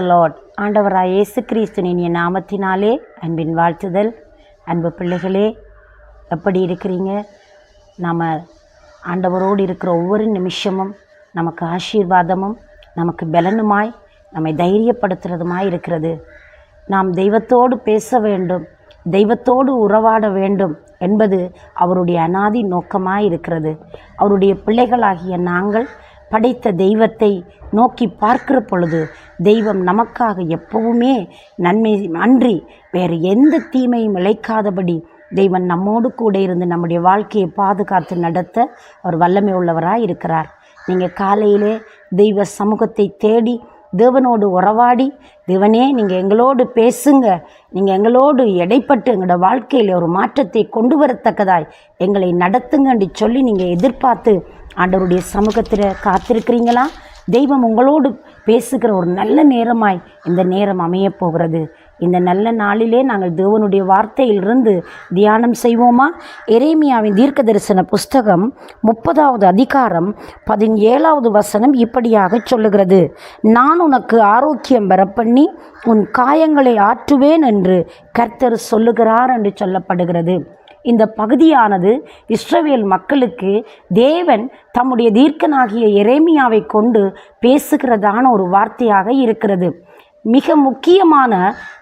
Lord ஆண்டவராய் இயேசு கிறிஸ்துவின் என் நாமத்தினாலே அன்பின் வாழ்த்துதல். அன்பு பிள்ளைகளே எப்படி இருக்கிறீங்க? நாம் ஆண்டவரோடு இருக்கிற ஒவ்வொரு நிமிஷமும் நமக்கு ஆசீர்வாதமும் நமக்கு பலனுமாய் நம்மை தைரியப்படுத்துறதுமாய் இருக்கிறது. நாம் தெய்வத்தோடு பேச வேண்டும் தெய்வத்தோடு உறவாட வேண்டும் என்பது அவருடைய அனாதி நோக்கமாக இருக்கிறது. அவருடைய பிள்ளைகளாகிய நாங்கள் படைத்த தெய்வத்தை நோக்கி பார்க்கிற பொழுது தெய்வம் நமக்காக எப்பவுமே நன்மை அன்றி வேறு எந்த தீமையும் இழைக்காதபடி தெய்வம் நம்மோடு கூட இருந்து நம்முடைய வாழ்க்கையை பாதுகாத்து நடத்த அவர் வல்லமை உள்ளவராக இருக்கிறார். நீங்கள் காலையிலே தெய்வ சமூகத்தை தேடி தேவனோடு உறவாடி தேவனே நீங்கள் எங்களோடு பேசுங்க நீங்கள் எங்களோடு எடைப்பட்டு எங்களோட வாழ்க்கையில் ஒரு மாற்றத்தை கொண்டு வரத்தக்கதாய் எங்களை நடத்துங்கன்னு சொல்லி நீங்கள் எதிர்பார்த்து ஆண்டவருடைய சமூகத்தில் காத்திருக்கிறீங்களா? தெய்வம் உங்களோடு பேசுகிற ஒரு நல்ல நேரமாய் இந்த நேரம் அமையப் போகிறது. இந்த நல்ல நாளிலே நாங்கள் தேவனுடைய வார்த்தையிலிருந்து தியானம் செய்வோமா? எரேமியாவின் தீர்க்க தரிசன புஸ்தகம் முப்பதாவது அதிகாரம் பதினேழாவது வசனம் இப்படியாக சொல்லுகிறது. நான் உனக்கு ஆரோக்கியம் வரப்பண்ணி உன் காயங்களை ஆற்றுவேன் என்று கர்த்தர் சொல்லுகிறார் என்று சொல்லப்படுகிறது. இந்த பகுதியானது இஸ்ரவேல் மக்களுக்கு தேவன் தம்முடைய தீர்க்கனாகிய எரேமியாவை கொண்டு பேசுகிறதான ஒரு வார்த்தையாக இருக்கிறது. மிக முக்கியமான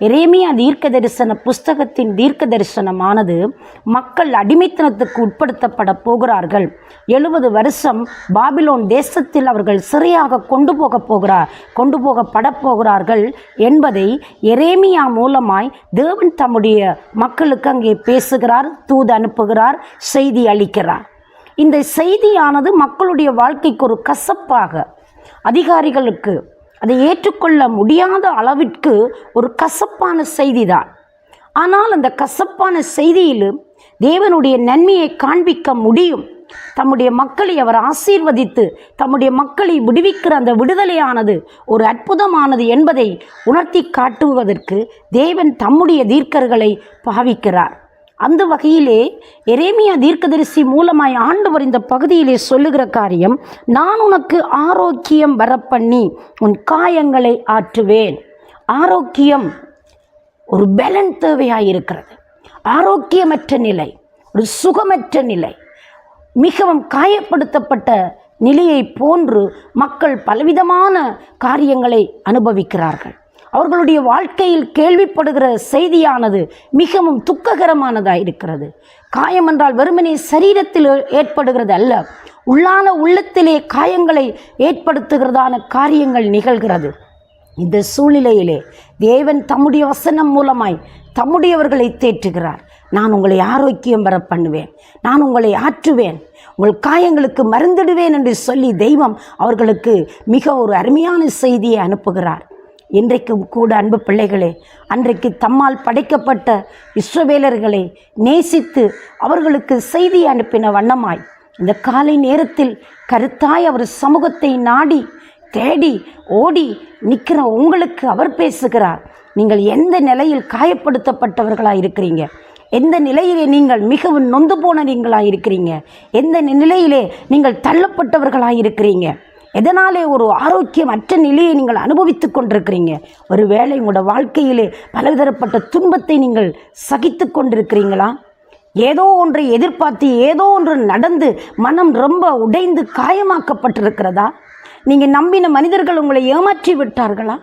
எரேமியா தீர்க்க தரிசன புஸ்தகத்தின் தீர்க்க தரிசனமானது மக்கள் அடிமைத்தனத்துக்கு உட்படுத்தப்பட போகிறார்கள். எழுபது வருஷம் பாபிலோன் தேசத்தில் அவர்கள் சிறையாக கொண்டு போக போகிறார் கொண்டு போகப்பட போகிறார்கள் என்பதை எரேமியா மூலமாய் தேவன் தம்முடைய மக்களுக்கு அங்கே பேசுகிறார் தூது அனுப்புகிறார் செய்தி அளிக்கிறார். இந்த செய்தியானது மக்களுடைய வாழ்க்கைக்கு ஒரு கசப்பாக அதிகாரிகளுக்கு அதை ஏற்றுக்கொள்ள முடியாத அளவிற்கு ஒரு கசப்பான செய்திதான். ஆனால் அந்த கசப்பான செய்தியிலும் தேவனுடைய நன்மையை காண்பிக்க முடியும். தம்முடைய மக்களை அவர் ஆசீர்வதித்து தம்முடைய மக்களை விடுவிக்கிற அந்த விடுதலையானது ஒரு அற்புதமானது என்பதை உணர்த்தி காட்டுவதற்கு தேவன் தம்முடைய தீர்க்கர்களை பாவிக்கிறார். அந்த வகையிலே எரேமியா தீர்க்கதரிசி மூலமாய் ஆண்டவர் இந்த பகுதியிலே சொல்லுகிற காரியம் நான் உனக்கு ஆரோக்கியம் வரப்பண்ணி உன் காயங்களை ஆற்றுவேன். ஆரோக்கியம் ஒரு பேலன் தேவையாக இருக்கிறது ஆரோக்கியமற்ற நிலை ஒரு சுகமற்ற நிலை மிகவும் காயப்படுத்தப்பட்ட நிலையை போன்று மக்கள் பலவிதமான காரியங்களை அனுபவிக்கிறார்கள். அவர்களுடைய வாழ்க்கையில் கேள்விப்படுகிற செய்தியானது மிகவும் துக்ககரமானதாக இருக்கிறது. காயம் என்றால் வெறுமனே சரீரத்தில் ஏற்படுகிறது அல்ல. உள்ளான உள்ளத்திலே காயங்களை ஏற்படுத்துகிறதான காரியங்கள் நிகழ்கிறது. இந்த சூழ்நிலையிலே தேவன் தம்முடைய வசனம் மூலமாய் தம்முடையவர்களை தேற்றுகிறார். நான் உங்களை ஆரோக்கியம் பெற பண்ணுவேன். நான் உங்களை ஆற்றுவேன். உங்கள் காயங்களுக்கு மருந்திடுவேன் என்று சொல்லி தெய்வம் அவர்களுக்கு மிக ஒரு அருமையான செய்தியை அனுப்புகிறார். இன்றைக்கும் கூட அன்பு பிள்ளைகளே அன்றைக்கு தம்மால் படைக்கப்பட்ட இஸ்ரவேலர்களை நேசித்து அவர்களுக்கு செய்தி அனுப்பின வண்ணமாய் இந்த காலை நேரத்தில் கருத்தாய் அவர் சமூகத்தை நாடி தேடி ஓடி நிற்கிற உங்களுக்கு அவர் பேசுகிறார். நீங்கள் எந்த நிலையில் காயப்படுத்தப்பட்டவர்களாக இருக்கிறீங்க? எந்த நிலையிலே நீங்கள் மிகவும் நொந்து போனவங்களாக இருக்கிறீங்க? எந்த நிலையிலே நீங்கள் தள்ளப்பட்டவர்களாக இருக்கிறீங்க? எதனாலே ஒரு ஆரோக்கியமற்ற நிலையை நீங்கள் அனுபவித்துக் கொண்டிருக்கிறீங்க? ஒருவேளை உங்களோட வாழ்க்கையிலே பலதரப்பட்ட துன்பத்தை நீங்கள் சகித்து கொண்டிருக்கிறீங்களா? ஏதோ ஒன்றை எதிர்பார்த்து ஏதோ ஒன்று நடந்து மனம் ரொம்ப உடைந்து காயமாக்கப்பட்டிருக்கிறதா? நீங்கள் நம்பின மனிதர்கள் உங்களை ஏமாற்றி விட்டார்களா?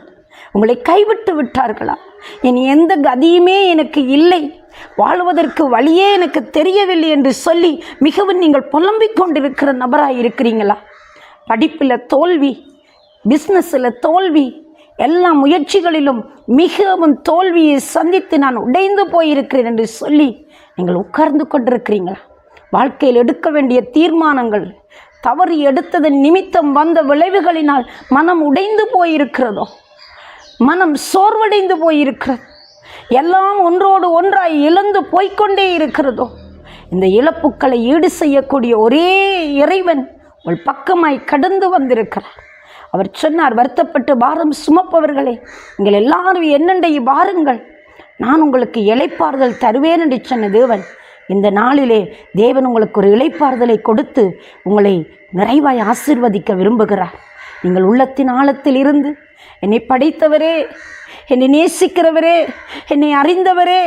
உங்களை கைவிட்டு விட்டார்களா? என் எந்த கதியுமே எனக்கு இல்லை. வாழ்வதற்கு வழியே எனக்கு தெரியவில்லை என்று சொல்லி மிகவும் நீங்கள் புலம்பிக் கொண்டிருக்கிற நபராக இருக்கிறீங்களா படிப்பில் தோல்வி பிஸ்னஸில் தோல்வி எல்லா முயற்சிகளிலும் மிகவும் தோல்வியை சந்தித்து நான் உடைந்து போயிருக்கிறேன் என்று சொல்லி நீங்கள் உட்கார்ந்து கொண்டிருக்கிறீங்களா வாழ்க்கையில் எடுக்க வேண்டிய தீர்மானங்கள் தவறு எடுத்ததன் நிமித்தம் வந்த விளைவுகளினால் மனம் உடைந்து போயிருக்கிறதோ? மனம் சோர்வடைந்து போயிருக்கிறது? எல்லாம் ஒன்றோடு ஒன்றாய் இழந்து போய்க்கொண்டே இருக்கிறதோ? இந்த இழப்புக்களை ஈடு செய்யக்கூடிய ஒரே இறைவன் உங்கள் பக்கமாய் கடந்து வந்திருக்கிறார். அவர் சொன்னார் வருத்தப்பட்டு பாரம் சுமப்பவர்களே நீங்கள் எல்லாரும் என்னண்டை பாருங்கள் நான் உங்களுக்கு இளைப்பாறுதல் தருவேன் என்று சொன்ன தேவன் இந்த நாளிலே தேவன் உங்களுக்கு ஒரு இழைப்பார்தலை கொடுத்து உங்களை நிறைவாய் ஆசீர்வதிக்க விரும்புகிறார். நீங்கள் உள்ளத்தின் ஆழத்தில் இருந்து என்னை படைத்தவரே என்னை நேசிக்கிறவரே என்னை அறிந்தவரே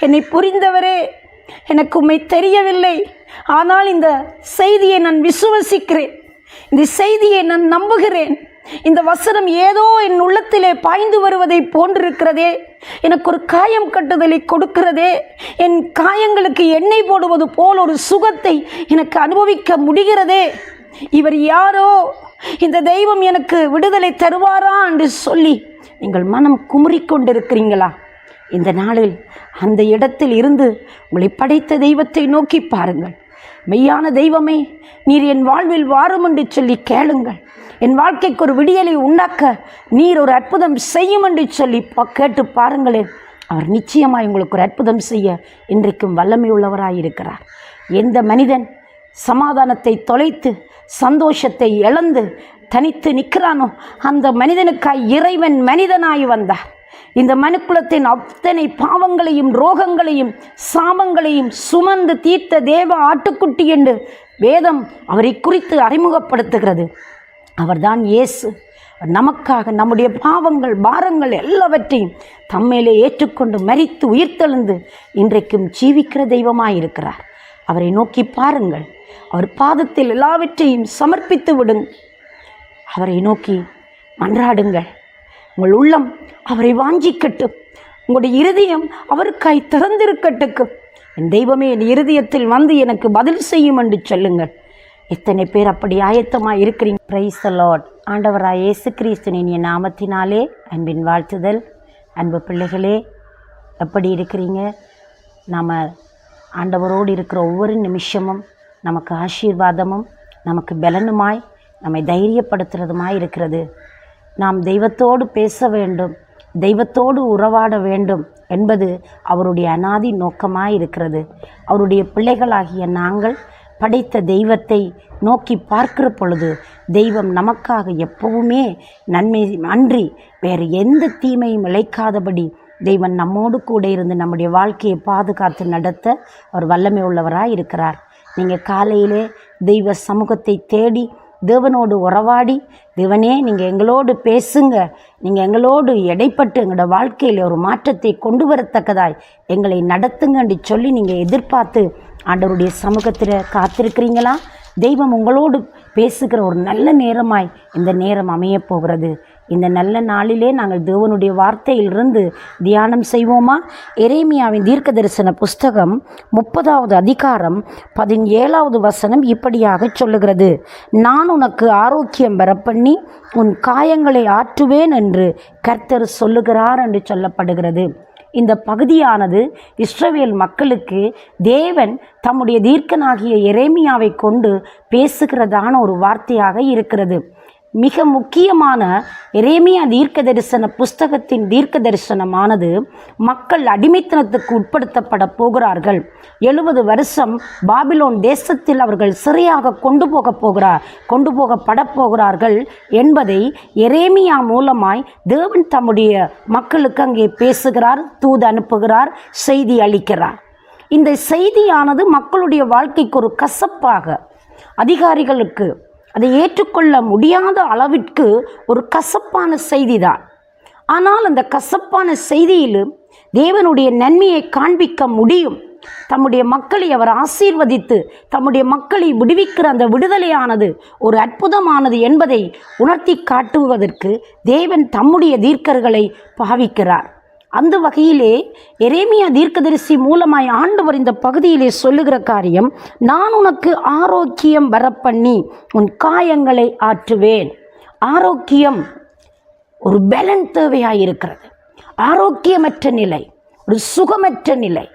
என்னை புரிந்தவரே எனக்கு உண்மை தெரியவில்லை. ஆனால் இந்த செய்தியை நான் விசுவசிக்கிறேன். இந்த செய்தியை நான் நம்புகிறேன். இந்த வசனம் ஏதோ என் உள்ளத்திலே பாய்ந்து வருவதை போன்றிருக்கிறதே. எனக்கு ஒரு காயம் கட்டுதலை கொடுக்கிறதே. என் காயங்களுக்கு எண்ணெய் போடுவது போல் ஒரு சுகத்தை எனக்கு அனுபவிக்க முடிகிறதே. இவர் யாரோ? இந்த தெய்வம் எனக்கு விடுதலை தருவாரா என்று சொல்லி நீங்கள் மனம் குமுறிக்கொண்டிருக்கிறீங்களா? இந்த நாளில் அந்த இடத்தில் இருந்து உங்களை படைத்த தெய்வத்தை நோக்கி பாருங்கள். மெய்யான தெய்வமே நீர் என் வாழ்வில் வாரும் என்று சொல்லி கேளுங்கள். என் வாழ்க்கைக்கு ஒரு விடியலை உண்டாக்க நீர் ஒரு அற்புதம் செய்யும் என்று சொல்லி கேட்டு பாருங்களேன். அவர் நிச்சயமாய் உங்களுக்கு ஒரு அற்புதம் செய்ய இன்றைக்கும் வல்லமை உள்ளவராய் இருக்கிறார். எந்த மனிதன் சமாதானத்தை தொலைத்து சந்தோஷத்தை இழந்து தனித்து நிற்கிறானோ அந்த மனிதனுக்காய் இறைவன் மனிதனாய் வந்தார். இந்த மனுக்குலத்தின் அத்தனை பாவங்களையும் ரோகங்களையும் சாபங்களையும் சுமந்து தீர்த்த தேவ ஆட்டுக்குட்டி என்று வேதம் அவரை குறித்து அறிமுகப்படுத்துகிறது. அவர்தான் இயேசு. நமக்காக நம்முடைய பாவங்கள் பாரங்கள் எல்லாவற்றையும் தம்மேலே ஏற்றுக்கொண்டு மரித்து உயிர்த்தெழுந்து இன்றைக்கும் ஜீவிக்கிற தெய்வமாயிருக்கிறார். அவரை நோக்கி பாருங்கள். அவர் பாதத்தில் எல்லாவற்றையும் சமர்ப்பித்து விடுங்கள் அவரை நோக்கி மன்றாடுங்கள். உங்கள் உள்ளம் அவரை வாஞ்சிக்கட்டும் உங்களுடைய இருதயம் அவருக்காய் திறந்திருக்கட்டுக்கும் என் தெய்வமே என் இருதயத்தில் வந்து எனக்கு பதில் செய்யும் என்று சொல்லுங்கள். எத்தனை பேர் அப்படி ஆயத்தமாக இருக்கிறீங்க? பிரைஸ் லார்ட் ஆண்டவராய் இயேசு கிறிஸ்துவின் என் நாமத்தினாலே அன்பின் வாழ்த்துதல். அன்பு பிள்ளைகளே எப்படி இருக்கிறீங்க? நாம் ஆண்டவரோடு இருக்கிற ஒவ்வொரு நிமிஷமும் நமக்கு ஆசீர்வாதமும் நமக்கு பலனுமாய் நம்மை தைரியப்படுத்துறதுமாய் இருக்கிறது. நாம் தெய்வத்தோடு பேச வேண்டும் தெய்வத்தோடு உறவாட வேண்டும் என்பது அவருடைய அனாதி நோக்கமாக இருக்கிறது அவருடைய பிள்ளைகளாகிய நாங்கள் படைத்த தெய்வத்தை நோக்கி பார்க்கிற பொழுது தெய்வம் நமக்காக எப்பவுமே நன்மை அன்றி வேறு எந்த தீமையும் இழைக்காதபடி தெய்வம் நம்மோடு கூட இருந்து நம்முடைய வாழ்க்கையை பாதுகாத்து நடத்த அவர் வல்லமை உள்ளவராக இருக்கிறார் நீங்கள் காலையிலே தெய்வ சமூகத்தை தேடி தேவனோடு உறவாடி தேவனே நீங்கள் எங்களோடு பேசுங்க. நீங்கள் எங்களோடு எடைப்பட்டு எங்களோட வாழ்க்கையில் ஒரு மாற்றத்தை கொண்டு வரத்தக்கதாய் எங்களை நடத்துங்கன்னு சொல்லி நீங்கள் எதிர்பார்த்து ஆண்டவருடைய சமூகத்தில் காத்திருக்கிறீங்களா? தெய்வம் உங்களோடு பேசுகிற ஒரு நல்ல நேரமாய் இந்த நேரம் அமையப் போகிறது. இந்த நல்ல நாளிலே நாங்கள் தேவனுடைய வார்த்தையிலிருந்து தியானம் செய்வோமா? எரேமியாவின் தீர்க்க தரிசன புஸ்தகம் முப்பதாவது அதிகாரம் பதினேழாவது வசனம் இப்படியாக சொல்லுகிறது. நான் உனக்கு ஆரோக்கியம் வரப்பண்ணி உன் காயங்களை ஆற்றுவேன் என்று கர்த்தர் சொல்லுகிறார் என்று சொல்லப்படுகிறது. இந்த பகுதியானது இஸ்ரவேல் மக்களுக்கு தேவன் தம்முடைய தீர்க்கனாகிய எரேமியாவை கொண்டு பேசுகிறதான ஒரு வார்த்தையாக இருக்கிறது. மிக முக்கியமான எரேமியா தீர்க்க தரிசன புஸ்தகத்தின் தீர்க்க தரிசனமானது மக்கள் அடிமைத்தனத்துக்கு உட்படுத்தப்பட போகிறார்கள். எழுபது வருஷம் பாபிலோன் தேசத்தில் அவர்கள் சிறையாக கொண்டு போக போகிறார் கொண்டு போகப்பட போகிறார்கள் என்பதை எரேமியா மூலமாய் தேவன் தம்முடைய மக்களுக்கு அங்கே பேசுகிறார் தூது அனுப்புகிறார் செய்தி அளிக்கிறார். இந்த செய்தியானது மக்களுடைய வாழ்க்கைக்கு ஒரு கசப்பாக அதிகாரிகளுக்கு அதை ஏற்றுக்கொள்ள முடியாத அளவிற்கு ஒரு கசப்பான செய்திதான். ஆனால் அந்த கசப்பான செய்தியிலும் தேவனுடைய நன்மையை காண்பிக்க முடியும். தம்முடைய மக்களை அவர் ஆசீர்வதித்து தம்முடைய மக்களை விடுவிக்கிற அந்த விடுதலையானது ஒரு அற்புதமானது என்பதை உணர்த்தி காட்டுவதற்கு தேவன் தம்முடைய தீர்க்கர்களை பாவிக்கிறார். அந்த வகையிலே எரேமியா தீர்க்கதரிசி மூலமாய் ஆண்டவர் இந்த பகுதியிலே சொல்லுகிற காரியம் நான் உனக்கு ஆரோக்கியம் வரப்பண்ணி உன் காயங்களை ஆற்றுவேன். ஆரோக்கியம் ஒரு பலன் தேவையாக இருக்கிறது ஆரோக்கியமற்ற நிலை ஒரு சுகமற்ற நிலை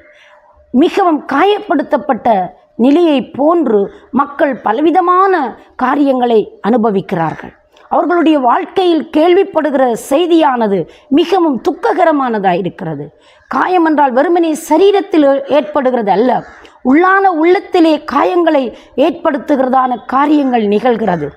மிகவும் காயப்படுத்தப்பட்ட நிலையை போன்று மக்கள் பலவிதமான காரியங்களை அனுபவிக்கிறார்கள். அவர்களுடைய வாழ்க்கையில் கேள்விப்படுகிற செய்தியானது மிகவும் துக்ககரமானதாக இருக்கிறது. காயம் என்றால் வெறுமனே சரீரத்தில் ஏற்படுகிறது அல்ல உள்ளான உள்ளத்திலே காயங்களை ஏற்படுத்துகிறதான காரியங்கள் நிகழ்கிறது.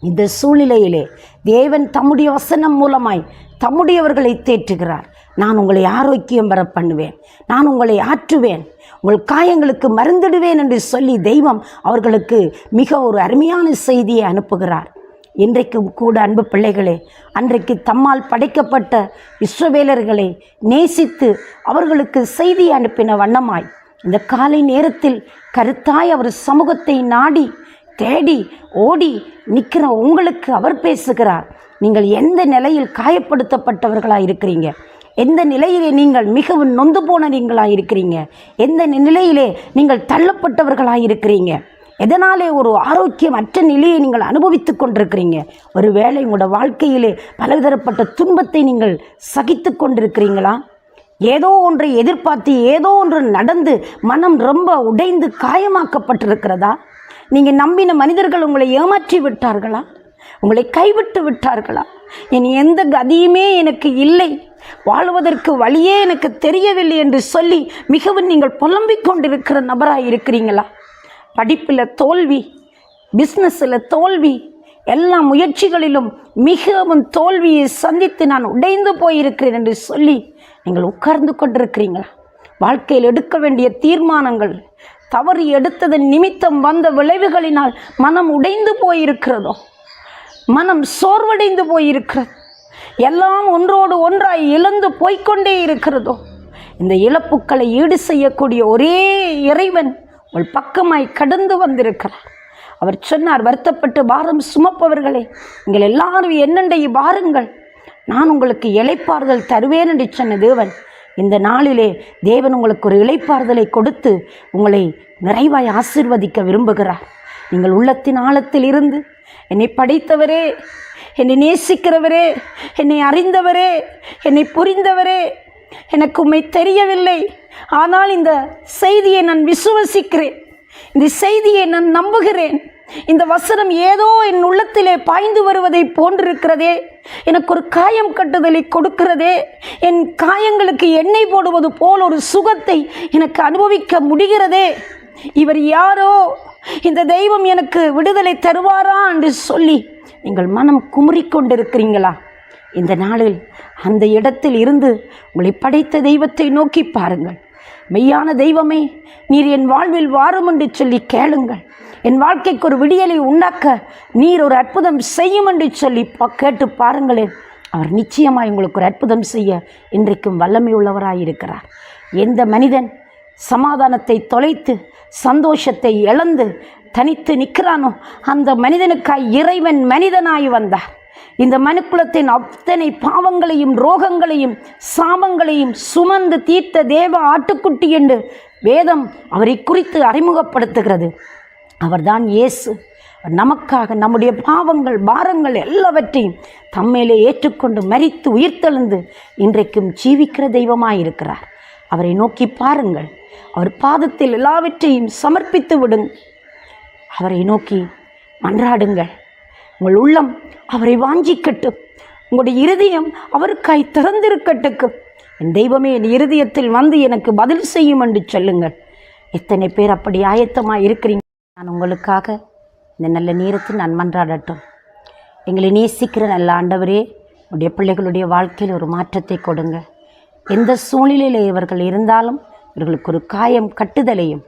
இந்த சூழ்நிலையிலே தேவன் தம்முடைய வசனம் மூலமாய் தம்முடையவர்களை தேற்றுகிறார். நான் உங்களை ஆரோக்கியம் பெற பண்ணுவேன் நான் உங்களை ஆற்றுவேன் உங்கள் காயங்களுக்கு மருந்திடுவேன் என்று சொல்லி தெய்வம் அவர்களுக்கு மிக ஒரு அருமையான செய்தியை அனுப்புகிறார். இன்றைக்கும் கூட அன்பு பிள்ளைகளே அன்றைக்கு தம்மால் படைக்கப்பட்ட இஸ்ரவேலர்களை நேசித்து அவர்களுக்கு செய்தி அனுப்பின வண்ணமாய் இந்த காலை நேரத்தில் கருத்தாய் அவர் சமூகத்தை நாடி தேடி ஓடி நிற்கிற உங்களுக்கு அவர் பேசுகிறார். நீங்கள் எந்த நிலையில் காயப்படுத்தப்பட்டவர்களாக இருக்கிறீங்க? எந்த நிலையிலே நீங்கள் மிகவும் நொந்து போனவர்களாக இருக்கிறீங்க? எந்த நிலையிலே நீங்கள் தள்ளப்பட்டவர்களாக இருக்கிறீங்க? எதனாலே ஒரு ஆரோக்கியமற்ற நிலையை நீங்கள் அனுபவித்து கொண்டிருக்கிறீங்க? ஒருவேளை உங்களோட வாழ்க்கையிலே பலதரப்பட்ட துன்பத்தை நீங்கள் சகித்து கொண்டிருக்கிறீங்களா? ஏதோ ஒன்றை எதிர்பார்த்து ஏதோ ஒன்று நடந்து மனம் ரொம்ப உடைந்து காயமாக்கப்பட்டிருக்கிறதா? நீங்கள் நம்பின மனிதர்கள் உங்களை ஏமாற்றி விட்டார்களா? உங்களை கைவிட்டு விட்டார்களா? இனி எந்த கதியுமே எனக்கு இல்லை. வாழ்வதற்கு வழியே எனக்கு தெரியவில்லை என்று சொல்லி மிகவும் நீங்கள் புலம்பிக் கொண்டிருக்கிற நபராக இருக்கிறீங்களா படிப்பில் தோல்வி பிஸ்னஸில் தோல்வி எல்லா முயற்சிகளிலும் மிகவும் தோல்வியை சந்தித்து நான் உடைந்து போயிருக்கிறேன் என்று சொல்லி நீங்கள் உட்கார்ந்து கொண்டிருக்கிறீங்களா வாழ்க்கையில் எடுக்க வேண்டிய தீர்மானங்கள் தவறு எடுத்ததன் நிமித்தம் வந்த விளைவுகளினால் மனம் உடைந்து போயிருக்கிறதோ? மனம் சோர்வடைந்து போயிருக்கிறது? எல்லாம் ஒன்றோடு ஒன்றாய் இழந்து போய்க்கொண்டே இருக்கிறதோ? இந்த இழப்புக்களை ஈடு செய்யக்கூடிய ஒரே இறைவன் உங்கள் பக்கமாய் கடந்து வந்திருக்கிறார். அவர் சொன்னார் வருத்தப்பட்டு பாரம் சுமப்பவர்களே நீங்கள் எல்லாரும் என்னண்டை வாருங்கள். நான் உங்களுக்கு இலைப்பாறுதல் தருவேன் என்று சொன்ன தேவன் இந்த நாளிலே தேவன் உங்களுக்கு ஒரு இலைப்பாறுதலை கொடுத்து உங்களை நிறைவாய் ஆசிர்வதிக்க விரும்புகிறார். நீங்கள் உள்ளத்தின் ஆழத்தில் இருந்து என்னை படைத்தவரே என்னை நேசிக்கிறவரே என்னை அறிந்தவரே என்னை புரிந்தவரே எனக்கு உண்மை தெரியவில்லை. ஆனால் இந்த செய்தியை நான் விசுவசிக்கிறேன். இந்த செய்தியை நான் நம்புகிறேன். இந்த வசனம் ஏதோ என் உள்ளத்திலே பாய்ந்து வருவதை போன்றிருக்கிறதே. எனக்கு ஒரு காயம் கட்டுதலை கொடுக்கிறதே. என் காயங்களுக்கு எண்ணெய் போடுவது போல் ஒரு சுகத்தை எனக்கு அனுபவிக்க முடிகிறதே. இவர் யாரோ? இந்த தெய்வம் எனக்கு விடுதலை தருவாரா என்று சொல்லி நீங்கள் மனம் குமுறிக்கொண்டிருக்கிறீங்களா? இந்த நாளில் அந்த இடத்தில் இருந்து உங்களை படைத்த தெய்வத்தை நோக்கி பாருங்கள். மெய்யான தெய்வமே நீர் என் வாழ்வில் வாரும் என்று சொல்லி கேளுங்கள். என் வாழ்க்கைக்கு ஒரு விடியலை உண்டாக்க நீர் ஒரு அற்புதம் செய்யும் என்று சொல்லி கேட்டு பாருங்களேன். அவர் நிச்சயமாய் உங்களுக்கு ஒரு அற்புதம் செய்ய இன்றைக்கும் வல்லமை உள்ளவராய் இருக்கிறார். எந்த மனிதன் சமாதானத்தை தொலைத்து சந்தோஷத்தை இழந்து தனித்து நிற்கிறானோ அந்த மனிதனுக்காய் இறைவன் மனிதனாய் வந்தார். இந்த மனுக்குலத்தின் அத்தனை பாவங்களையும் ரோகங்களையும் சாபங்களையும் சுமந்து தீர்த்த தேவ ஆட்டுக்குட்டி என்று வேதம் அவரை குறித்து அறிமுகப்படுத்துகிறது. அவர்தான் இயேசு. நமக்காக நம்முடைய பாவங்கள் பாரங்கள் எல்லாவற்றையும் தம்மேலே ஏற்றுக்கொண்டு மரித்து உயிர்த்தெழுந்து இன்றைக்கும் ஜீவிக்கிற தெய்வமாயிருக்கிறார். அவரை நோக்கி பாருங்கள். அவர் பாதத்தில் எல்லாவற்றையும் சமர்ப்பித்து விடுங்கள் அவரை நோக்கி மன்றாடுங்கள். உங்கள் உள்ளம் அவரை வாஞ்சிக்கட்டும் உங்களுடைய இருதயம் அவருக்காய் திறந்திருக்கட்டுக்கும் என் தெய்வமே என் இருதயத்தில் வந்து எனக்கு பதில் செய்யும் என்று சொல்லுங்கள். எத்தனை பேர் அப்படி ஆயத்தமாக இருக்கிறீங்க? நான் உங்களுக்காக இந்த நல்ல நேரத்தில் நான் மன்றாடட்டும். எங்களை நேசிக்கிற நல்ல ஆண்டவரே உடைய பிள்ளைகளுடைய வாழ்க்கையில் ஒரு மாற்றத்தை கொடுங்க. எந்த சூழ்நிலையில் இவர்கள் இருந்தாலும் இவர்களுக்கு ஒரு காயம் கட்டுதலையும்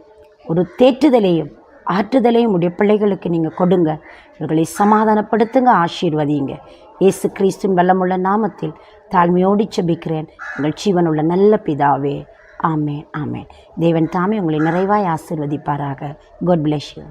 ஒரு தேற்றுதலையும் ஆற்றுதலையும் உடைய பிள்ளைகளுக்கு நீங்கள் கொடுங்க. இவர்களை சமாதானப்படுத்துங்க ஆசீர்வதிங்க. இயேசு கிறிஸ்துவின் வல்லமுள்ள நாமத்தில் தாழ்மையோடி செபிக்கிறேன் உங்கள் ஜீவனுள்ள நல்ல பிதாவே. ஆமேன் ஆமேன். தேவன் தாமே உங்களை நிறைவாய் ஆசிர்வதிப்பாராக. Good bless you